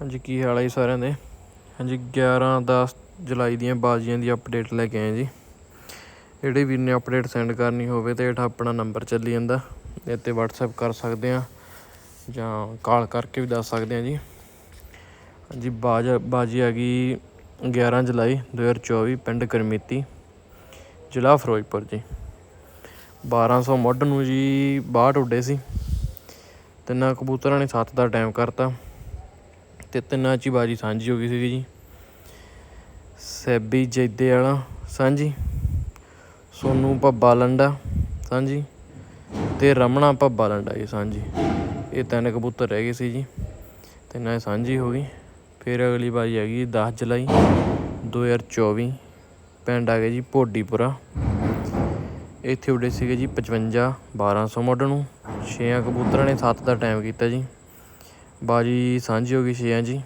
ਹਾਂਜੀ, ਕੀ ਹਾਲ ਹੈ ਜੀ ਸਾਰਿਆਂ ਦੇ? ਹਾਂਜੀ 11 10 ਜੁਲਾਈ ਦੀਆਂ ਬਾਜ਼ੀਆਂ ਦੀ ਅਪਡੇਟ ਲੈ ਕੇ ਆਏ ਜੀ। ਜਿਹੜੇ ਵੀਰ ਨੇ ਅਪਡੇਟ ਸੈਂਡ ਕਰਨੀ ਹੋਵੇ ਤੇ ਹੇਠਾਂ ਆਪਣਾ ਨੰਬਰ ਚੱਲੀ ਜਾਂਦਾ। ਇੱਥੇ ਤੇ WhatsApp ਕਰ ਸਕਦੇ ਆ ਜਾਂ ਕਾਲ ਕਰਕੇ ਵੀ ਦੱਸ ਸਕਦੇ ਆ ਜੀ। ਹਾਂਜੀ, ਬਾਜ, ਬਾਜੀ ਆ ਗਈ 11 ਜੁਲਾਈ 2024 ਪਿੰਡ ਕਰਮੀਤੀ ਜ਼ਿਲ੍ਹਾ ਫਿਰੋਜ਼ਪੁਰ ਜੀ। 1200 ਮੁੱਢ ਨੂੰ ਜੀ 62 ਉੱਡੇ ਸੀ। ਤਿੰਨਾਂ ਕਬੂਤਰਾਂ ਨੇ 7 ਦਾ ਟਾਈਮ ਕਰਤਾ। ਤੇ ਤਿੰਨਾਂ 'ਚ ਹੀ ਬਾਜੀ ਸਾਂਝੀ ਹੋ ਗਈ ਸੀਗੀ ਜੀ। ਸੈਬੀ ਜੈਦੇ ਵਾਲਾ, ਸਾਂਝੀ। ਸੋਨੂ ਭੱਬਾ ਲੰਡਾ, ਸਾਂਝੀ। ਤੇ ਰਮਣਾ ਭੱਬਾ ਲੰਡਾ ਜੀ ਸਾਂਝੀ। ਇਹ ਤਿੰਨ ਕਬੂਤਰ ਰਹਿ ਗਏ ਸੀ ਜੀ। ਤਿੰਨਾਂ 'ਚ ਸਾਂਝੀ ਹੋ ਗਈ। ਫਿਰ ਅਗਲੀ ਬਾਜੀ ਹੈਗੀ 10 ਜੁਲਾਈ 2024 ਪਿੰਡ ਆ ਗਿਆ ਜੀ ਭੋਡੀਪੁਰਾ। ਇੱਥੇ ਉੱਡੇ ਸੀਗੇ ਜੀ 55 1200 ਮੁੱਢ ਨੂੰ। ਛੇਆਂ ਕਬੂਤਰਾਂ ਨੇ 7 ਦਾ ਟਾਈਮ ਕੀਤਾ ਜੀ। ਬਾਜੀ ਸਾਂਝੀ ਹੋ ਗਈ ਛੇਆਂ ਜੀ।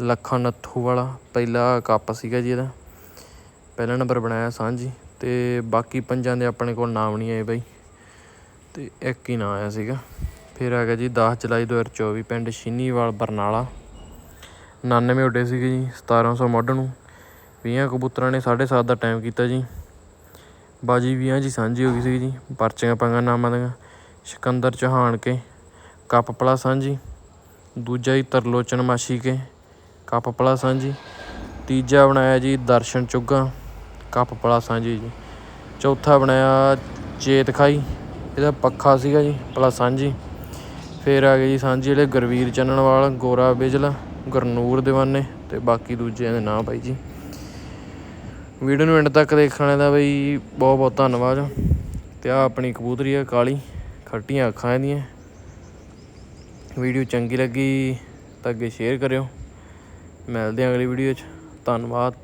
ਲੱਖਾਂ ਨੱਥੂ ਵਾਲਾ ਪਹਿਲਾ ਕੱਪ ਸੀਗਾ ਜੀ ਇਹਦਾ। ਪਹਿਲਾ ਨੰਬਰ ਬਣਾਇਆ ਸਾਂਝੀ ਤੇ ਬਾਕੀ ਪੰਜਾਂ ਦੇ ਆਪਣੇ ਕੋਲ ਨਾਮ ਨਹੀਂ ਆਏ ਬਾਈ। ਤੇ ਇੱਕ ਹੀ ਨਾਂ ਆਇਆ ਸੀਗਾ। ਫਿਰ ਆ ਗਿਆ ਜੀ 10 ਜੁਲਾਈ 2024 ਪਿੰਡ ਛੀਨੀਵਾਲ ਬਰਨਾਲਾ। 99 ਉੱਡੇ ਸੀਗੇ ਜੀ 1700 ਮੁੱਢ ਨੂੰ। 20 ਕਬੂਤਰਾਂ ਨੇ 7.5 ਦਾ ਟਾਈਮ ਕੀਤਾ ਜੀ। ਬਾਜੀ ਵੀਆਂ ਜੀ ਸਾਂਝੀ ਹੋ ਗਈ ਸੀ ਜੀ। ਪਰਚੀਆਂ ਪੰਗਾ ਨਾਮਾਂ ਦੀਆਂ। ਸਿਕੰਦਰ ਚੌਹਾਨ ਕੇ। ਕੱਪ ਪਲਾ ਸਾਂਝੀ। ਦੂਜਾ ਜੀ ਤਰਲੋਚਨ ਮਾਸ਼ੀ ਕੇ, ਕੱਪ ਪਲਾ ਸਾਂਝੀ। ਤੀਜਾ ਬਣਾਇਆ ਜੀ ਦਰਸ਼ਨ ਚੁੱਗਾ, ਕੱਪ ਪਲਾ ਸਾਂਝੀ ਜੀ। ਚੌਥਾ ਬਣਾਇਆ ਚੇਤ ਖਾਈ, ਇਹਦਾ ਪੱਖਾ ਸੀਗਾ ਜੀ, ਪਲਾ ਸਾਂਝੀ। ਫਿਰ ਆ ਗਏ ਜੀ ਸਾਂਝੀ ਜਿਹੜੇ ਗੁਰਵੀਰ ਚੰਨਣਵਾਲ, ਗੋਰਾ ਬਿਜਲਾ, ਗੁਰਨੂਰ ਦੀਵਾਨੇ ਤੇ ਬਾਕੀ ਦੂਜਿਆਂ ਦੇ ਨਾਂ ਬਾਈ ਜੀ। ਵੀਡੀਓ ਨੂੰ ਐਂਡ ਤੱਕ ਦੇਖਣ ਦਾ ਬਈ ਬਹੁਤ ਬਹੁਤ ਧੰਨਵਾਦ। ਤੇ ਆ ਆਪਣੀ ਕਬੂਤਰੀ ਆ ਕਾਲੀ, ਖੱਟੀਆਂ ਅੱਖਾਂ ਇਹਦੀਆਂ। ਵੀਡੀਓ ਚੰਗੀ ਲੱਗੀ ਤਾਂ ਅੱਗੇ ਸ਼ੇਅਰ ਕਰਿਓ। ਮਿਲਦੇ ਹਾਂ ਅਗਲੀ ਵੀਡੀਓ 'ਚ। ਧੰਨਵਾਦ।